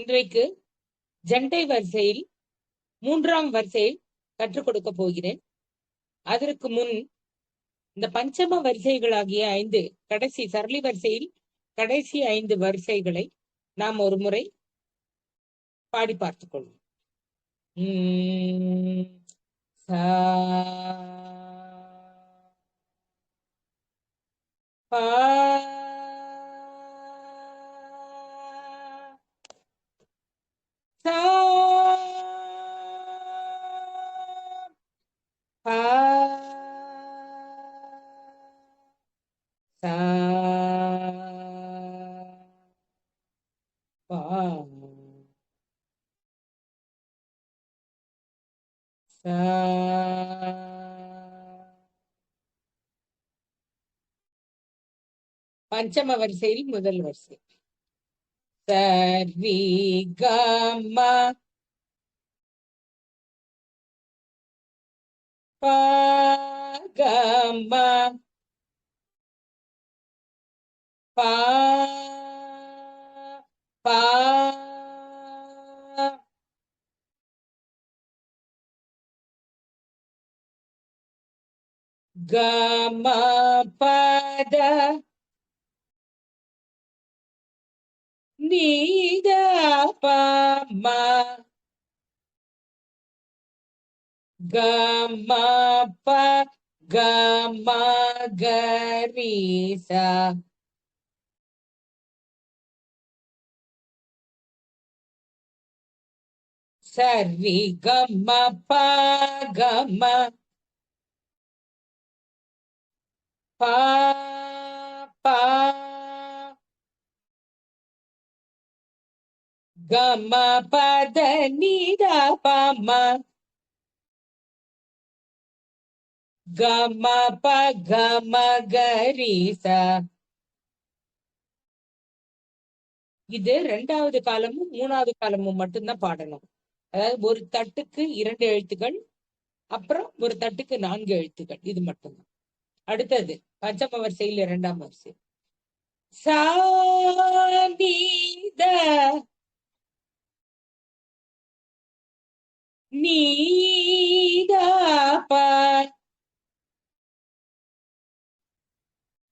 இன்றைக்கு ஜண்டை வரிசையில் மூன்றாம் வரிசையில் கற்றுக் கொடுக்க போகிறேன் அதற்கு முன் இந்த பஞ்சம வரிசைகளாகிய ஐந்து கடைசி சரளி வரிசையில் கடைசி ஐந்து வரிசைகளை நாம் ஒரு முறை பாடி கொள்வோம் பா பஞ்சம வரிசையில் முதல் வரிசை sarvi gama gama pa pa gama pada ni ga pa ma ga ma pa ga ma ga ri sa சரி கம பகம பா இது ரெண்டாவது காலமும் மூணாவது காலமும் மட்டும்தான் பாடணும் அதாவது ஒரு தட்டுக்கு இரண்டு எழுத்துக்கள் அப்புறம் ஒரு தட்டுக்கு நான்கு எழுத்துக்கள் இது மட்டும்தான் அடுத்தது பஞ்சம வரிசையில் இரண்டாம் வரிசை சாமீத ni dapat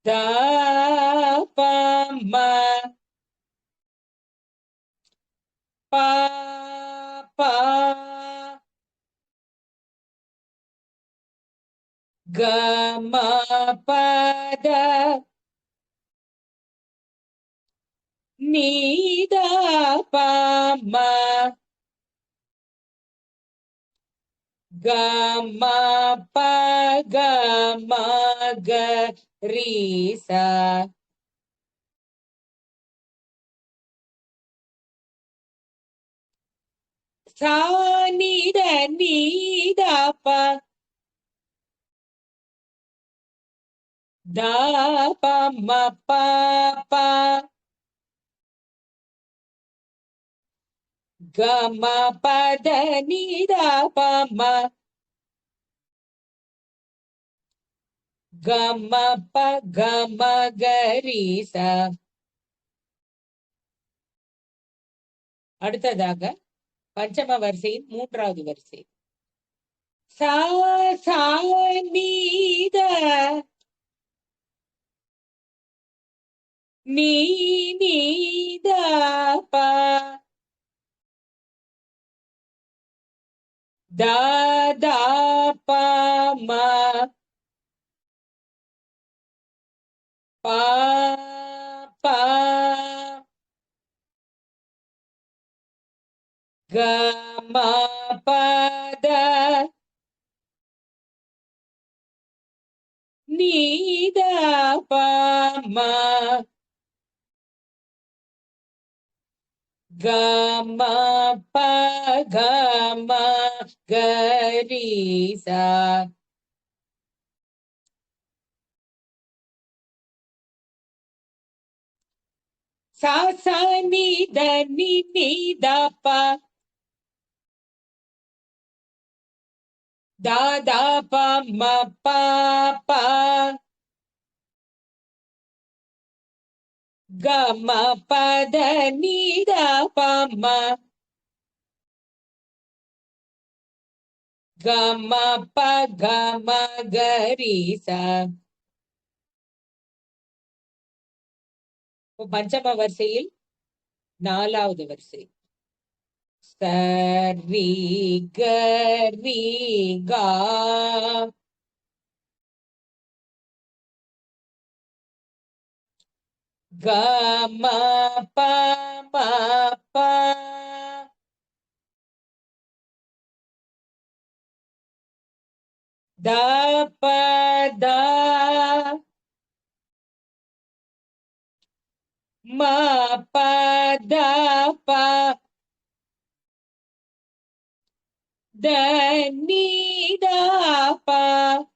pa papa gama pada ni ma Gama pa gama ga risa. Sa ni da ni da pa. Da pa ma pa pa. கம பத நிதாபம கம ப கம கரிச அடுத்ததாக பஞ்சம வரிசையின் மூன்றாவது வரிசை சா நீ நீதா பா da da pa ma pa pa ga ma pa da ni da pa ma Gama pa gama garisa. Sa sa ni da ni ni da pa. Da da pa ma pa pa. గమ పద నిద పమ గమ ప గమ గరీస பஞ்சம வரிசையில் நாலாவது வரிசை சரி கரி கா க ம ப ம ப த ப த ம ப த ப த நீ த ப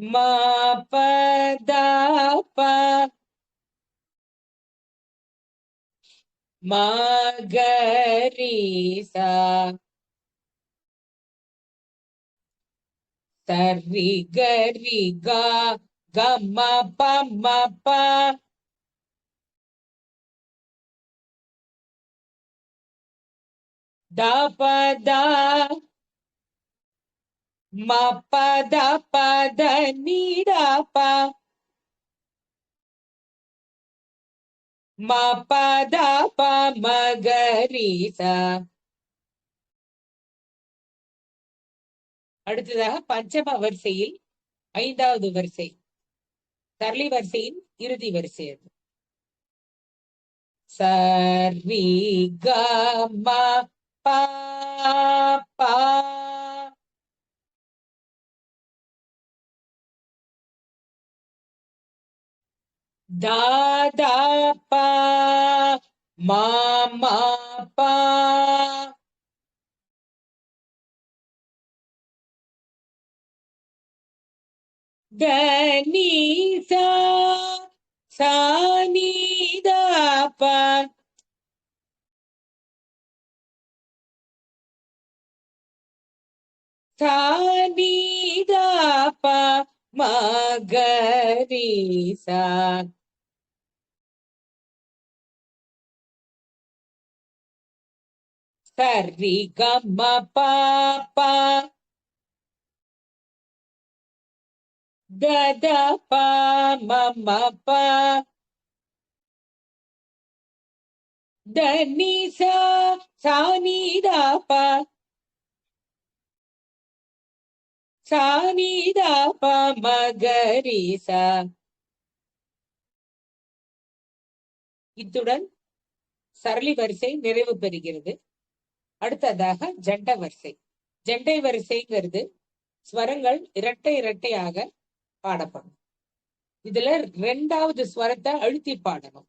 ma pa da pa ma ga ri sa sa ri ga ri ga ga ma pa ma pa da pa da ಮ பத ಪದ ನೀಡಪ ಮ ಪದ ಪ ಮಗರಿಸ அடுத்ததாக பஞ்சம வரிசையில் ஐந்தாவது வரிசை தரளி வரிசையின் இறுதி வரிசை அது சரி க பா da pa ma ma pa da ni sa sa ni da pa sa ni da pa மாகரிசா சரி கம்ம பாப்பா கத பா மம பா தனி சா சானிதா பமகரிசா இத்துடன் சரளி வரிசை நிறைவு பெறுகிறது அடுத்ததாக ஜண்ட வரிசை ஜெண்டை வரிசைங்கிறது ஸ்வரங்கள் இரட்டை இரட்டையாக பாடப்படும் இதுல ரெண்டாவது ஸ்வரத்தை அழுத்தி பாடணும்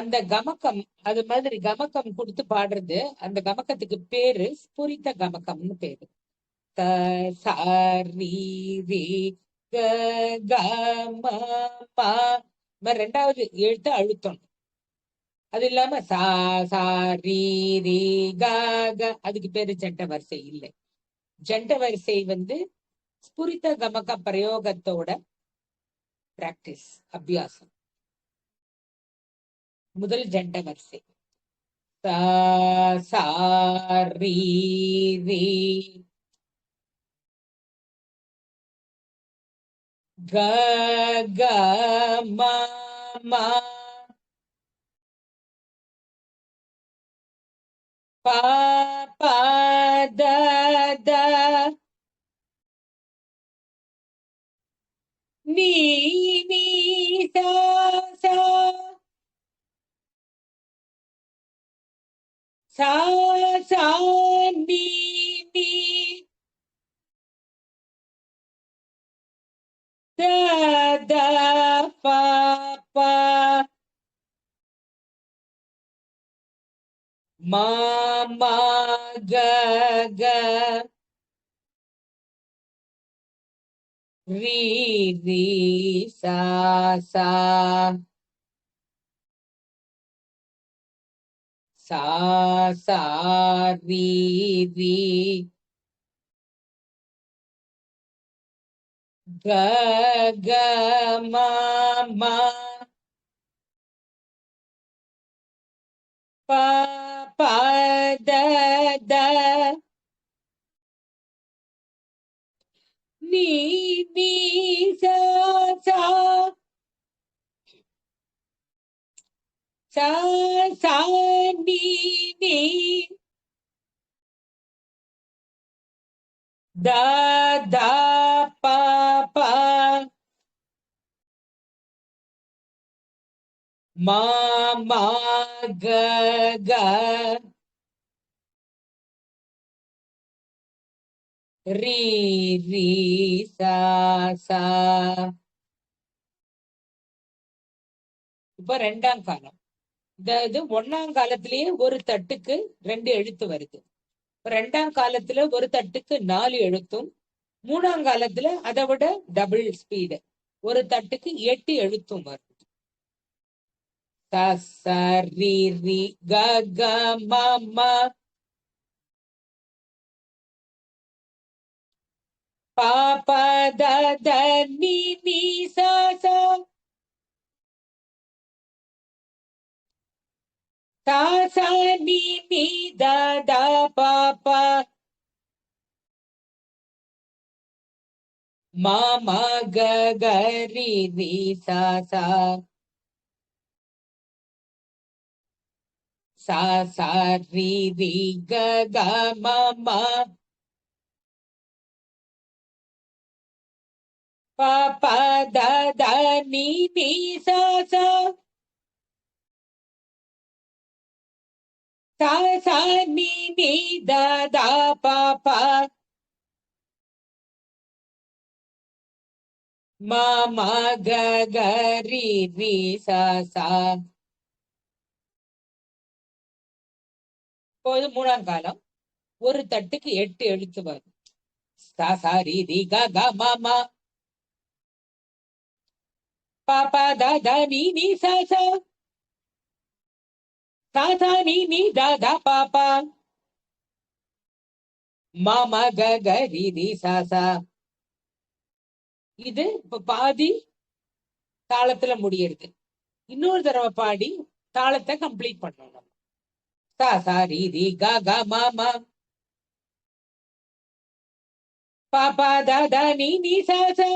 அந்த கமக்கம் அது மாதிரி கமக்கம் கொடுத்து பாடுறது அந்த கமக்கத்துக்கு பேரு ஸ்புரித்த கமக்கம்னு பேரு ரெண்டாவது எழுத்து அழுத்தம் அது இல்லாம சா சா அதுக்கு பேரு ஜண்ட வரிசை இல்லை ஜண்ட வரிசை வந்து ஸ்புரித்த கமக பிரயோகத்தோட பிராக்டிஸ் அபியாசம் முதல் ஜண்ட வரிசை சா சா ரீ ரீ ga ga ma ma pa pa da da ni mi sa sa sa sa mi mi da da fa pa ma ma ga ga ri ri sa sa sa sa ri ri ma, pa pa da da ni ni sa sa sa sa ni ni da da pa pa ma ma ga ga ri ri sa sa இப்ப ரெண்டாம் காலம் இந்த இது ஒன்னாம் காலத்திலேயே ஒரு தட்டுக்கு ரெண்டு எழுத்து வருது ரெண்டாம் காலத்துல ஒரு தட்டுக்கு நாலு எழுத்தும் மூணாம் காலத்துல அதை விட டபுள் ஸ்பீடு ஒரு தட்டுக்கு எட்டு எழுத்தும் வரும் த சரி ரி க க த తాసా నీ మీద పాప మామా గరి ని సాసా సాసా రి రి గగ మామా పాప ద ద ని ని సాసా sa sa mi mi da da pa pa ma ma ga ga ri ri sa sa இப்போது மூணாம் காலம் ஒரு தட்டுக்கு எட்டு எழுத்து வரும் சா சா ரி ரி க க மாமா பாப்பா பா பா நீ நீ சா சா தாதா நீ நீ தாதா பாப்பா மாமா கரி தி சாசா இது இப்ப பாதி தாளத்துல முடியறது இன்னொரு தடவை பாடி தாளத்தை கம்ப்ளீட் பண்ணணும் சா ரீதி காகா மாமா பாப்பா தாதா நீ நீ சாசா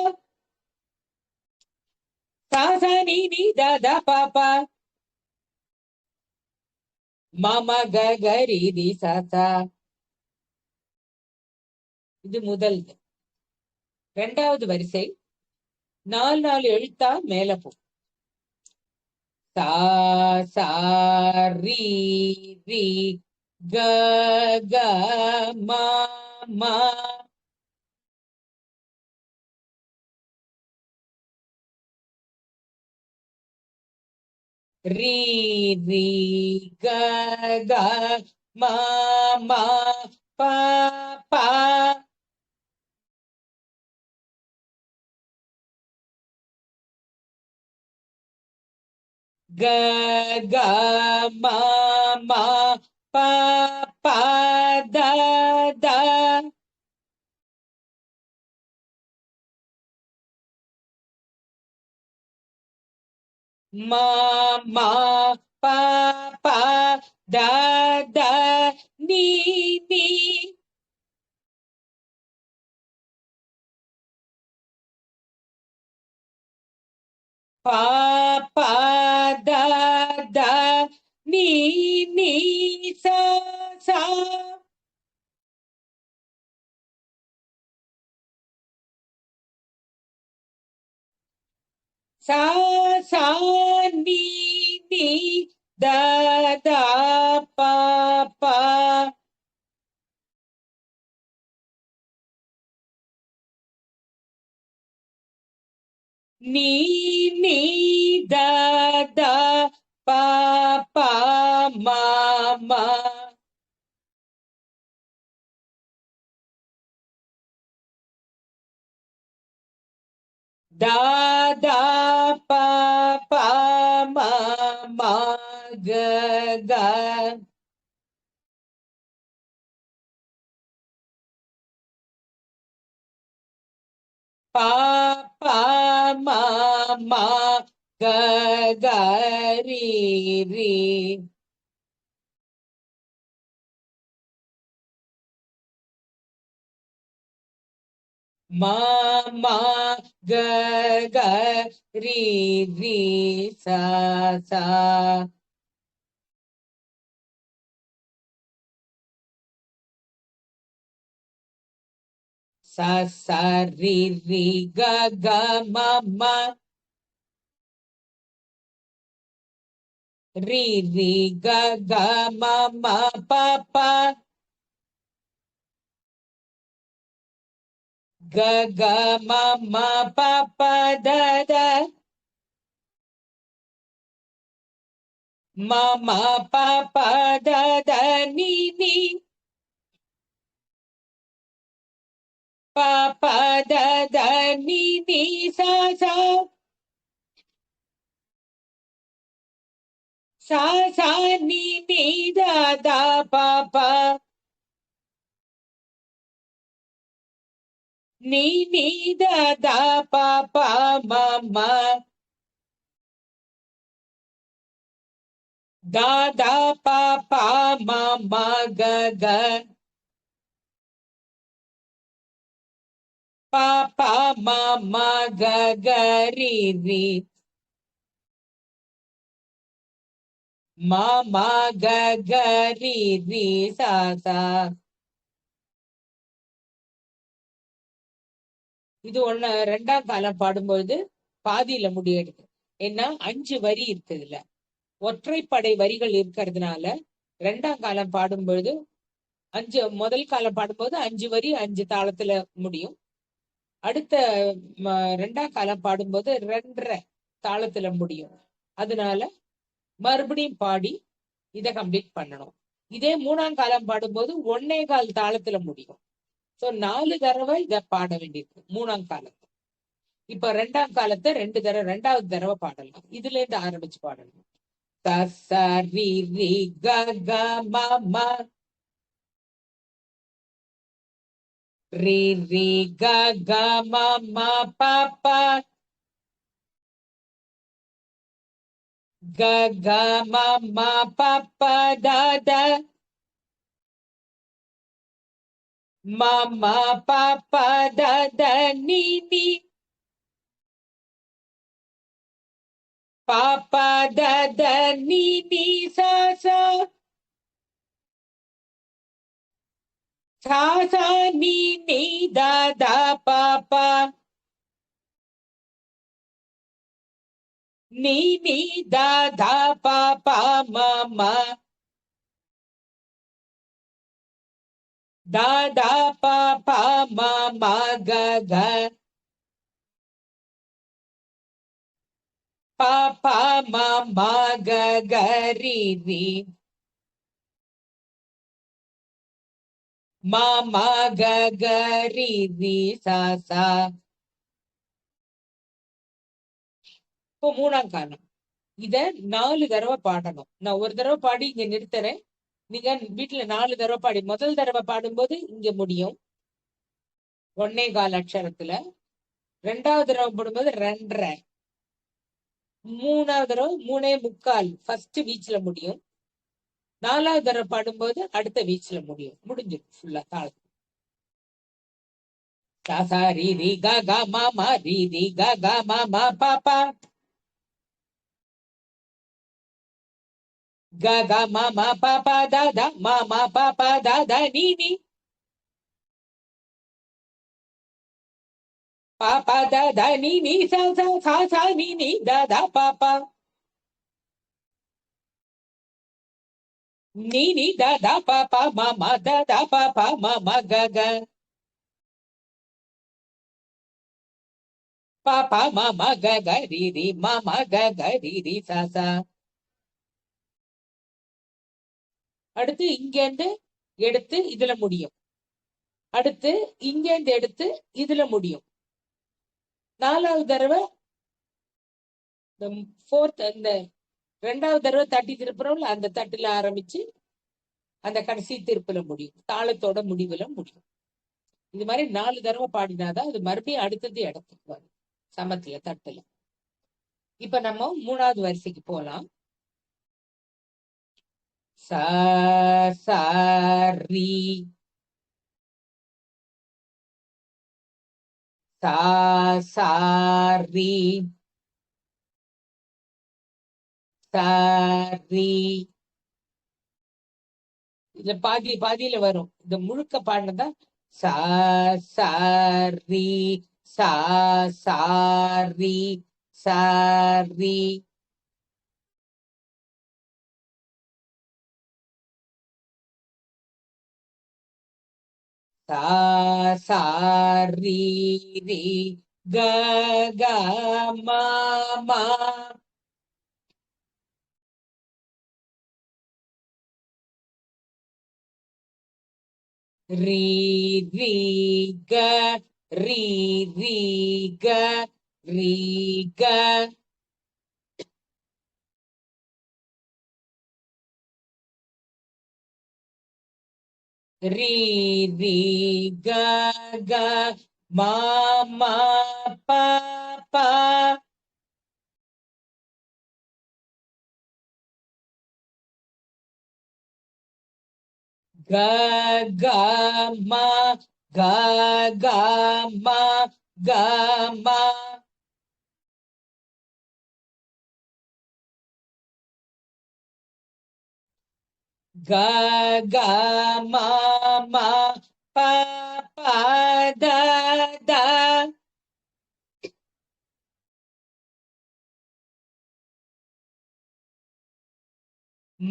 சாசா நீ நீ தாதா பாப்பா மம கரிதி சதா இது முதல் ரெண்டாவது வரிசை நாலு நாலு எழுத்தா மேல போ சா சா ரீ ரீ க க மா மா ri ri ga ga ma ma pa pa ga ga ma ma pa pa da da మా మా పా పా దా దా నీ నీ పా పా దా దా నీ సా sa sa ni ni da da pa pa ni ni da da pa pa ma ma da da pa pa ma ma ga ga pa pa ma ma ga ga ri ri Ma ma ga ga Ri Ri Sa Sa. Sa Sa Ri Ri Gaga Mama. Ri Ri ma ma Papa. Pa. గ గ మ ప ప the the మ మ ప ప the the ని ని ప ప ద ద ని ని సా సా సా సా ని ని ద ద ప ప ni ni da da pa pa ma ma ga da pa pa ma ma ga ga pa pa ma ma ga ga ri ri ma ma ga ga ri ri sa sa இது ஒன்னு ரெண்டாம் காலம் பாடும்பொழுது பாதியில முடியெடுது ஏன்னா அஞ்சு வரி இருக்குதுல்ல ஒற்றைப்படை வரிகள் இருக்கிறதுனால ரெண்டாம் காலம் பாடும்பொழுது அஞ்சு முதல் காலம் பாடும்போது அஞ்சு வரி அஞ்சு தாளத்துல முடியும் அடுத்த ரெண்டாம் காலம் பாடும்போது ரெண்டரை தாளத்துல முடியும் அதனால மறுபடியும் பாடி இதை கம்ப்ளீட் பண்ணணும் இதே மூணாம் காலம் பாடும்போது ஒன்னே கால் தாளத்துல முடியும் சோ நாலு தடவை இத பாட வேண்டியிருக்கு மூணாம் காலத்தை இப்ப ரெண்டாம் காலத்தை ரெண்டு தடவை ரெண்டாவது தடவை பாடலாம் இதுல இருந்து ஆரம்பிச்சு பாடலாம் பாப்பா ரி க க ரி ரி க க க Mama, papa, da da, dada, nini. Papa, da da, sa sa. dada, nini, sasa. Sasa, da da, papa. da da, papa, mama. தாதா பா பா மா மா க க பா பா மா மா க க மா மா க க ரி சா சா இப்போ மூணாம் காரணம் இத நாலு தடவை பாடணும் நான் ஒரு தடவை பாடி இங்க நிறுத்துறேன் நீங்க வீட்டுல நாலு தடவை பாடி முதல் தடவை பாடும்போது இங்க முடியும் ஒன்னே கால் அக்ஷரத்துல ரெண்டாவது தடவை போடும்போது ரெண்டரை மூணாவது தடவை மூணே முக்கால் ஃபர்ஸ்ட் வீச்சுல முடியும் நாலாவது தடவை பாடும்போது அடுத்த வீச்சுல முடியும் முடிஞ்சிடும் ஃபுல்லா தாள் சாசா ரீதி கா கா மாமா ரீதி கா கா மாமா பாப்பா 嘎嘎，妈妈，爸爸，哒哒，妈妈，爸爸，哒哒咪咪，爸爸，哒哒咪咪，小小，小小，咪咪哒哒爸爸，咪咪哒哒爸爸，妈妈，哒哒爸爸，妈妈，嘎嘎，爸爸，妈妈，嘎嘎，滴滴，妈妈，嘎嘎，滴滴莎莎。அடுத்து இங்கேருந்து எடுத்து இதுல முடியும் அடுத்து இங்கேருந்து எடுத்து இதுல முடியும் நாலாவது தடவை இந்த ஃபோர்த் அந்த ரெண்டாவது தடவை தட்டி திருப்புறோம்ல அந்த தட்டுல ஆரம்பிச்சு அந்த கடைசி திருப்பில முடியும் தாளத்தோட முடிவுல முடியும் இது மாதிரி நாலு தடவை பாடினாதான் அது மறுபடியும் அடுத்தது இடத்துக்கு வரும் சமத்துல தட்டுல இப்ப நம்ம மூணாவது வரிசைக்கு போலாம் சா சாரி சா சாரி இதுல பாதி பாதியில வரும் இந்த முழுக்க பாடினதா சா சாரி சா சாரி सा सा री रि ग ग मा मा ரி ரி க ரி ரி க ரி க ri ri ga ga ma ma pa pa ga ga ma ga ga ma ga ma Gaga ga ma ma pa pa da da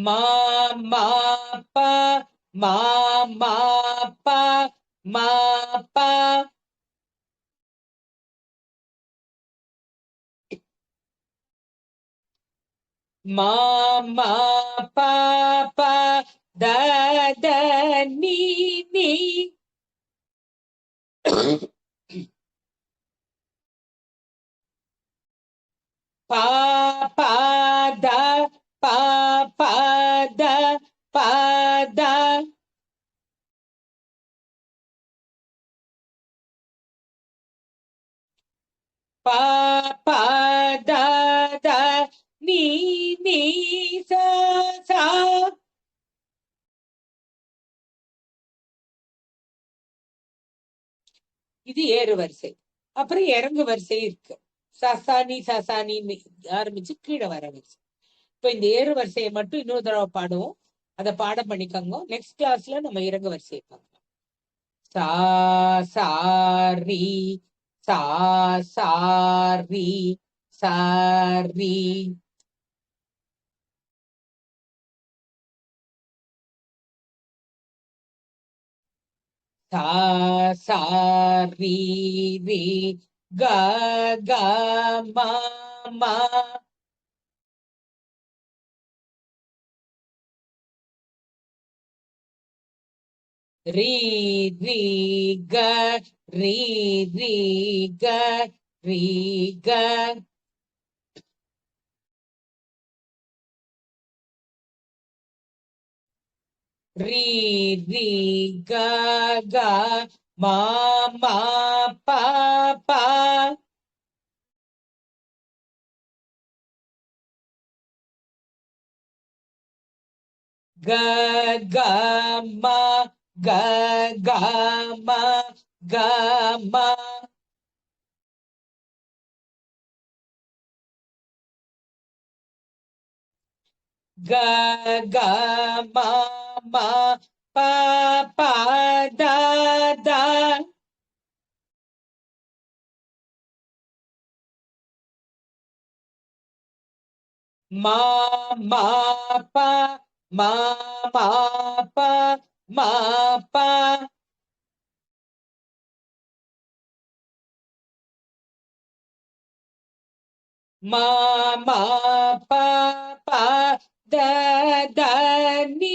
ma ma pa ma ma pa ma pa ma ma pa pa da da ni ni pa pa da pa pa da pa da pa pa da da ni இது ஏறு வரிசை அப்புறம் இறங்கு வரிசை இருக்கு சசானி சசானின்னு ஆரம்பிச்சு கீழே வர வரிசை இப்ப இந்த ஏறு வரிசையை மட்டும் இன்னொரு தடவை பாடுவோம் அதை பாடம் பண்ணிக்கோங்க நெக்ஸ்ட் கிளாஸ்ல நம்ம இறங்கு வரிசையை பார்க்கலாம் சா சாரி சா சாரி சாரி sa sa ri vi ga ga ma ma ri ri ga ri ri ga ri ga ri ri ga ga ma ma pa pa ga ga ma ga ga ma ga ma ga ga ma ma pa pa da da ma ma pa ma ma pa ma pa ma ma pa pa ददनि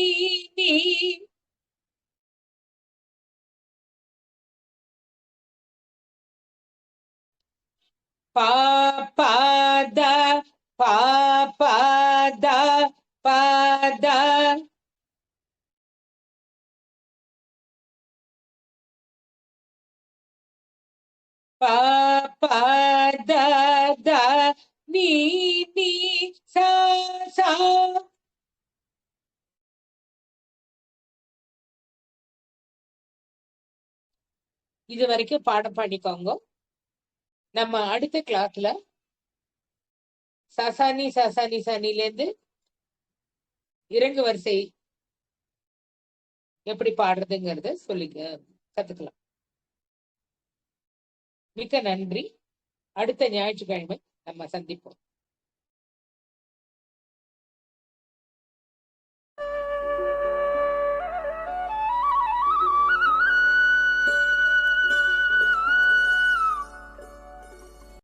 पापद पापद पद पापद the knee नी सा இது வரைக்கும் பாடம் பண்ணிக்கோங்க நம்ம அடுத்த கிளாஸ்ல சசானி சசானி சனிலேருந்து இறங்கு வரிசை எப்படி பாடுறதுங்கிறத சொல்லி கத்துக்கலாம் மிக்க நன்றி அடுத்த ஞாயிற்றுக்கிழமை நம்ம சந்திப்போம்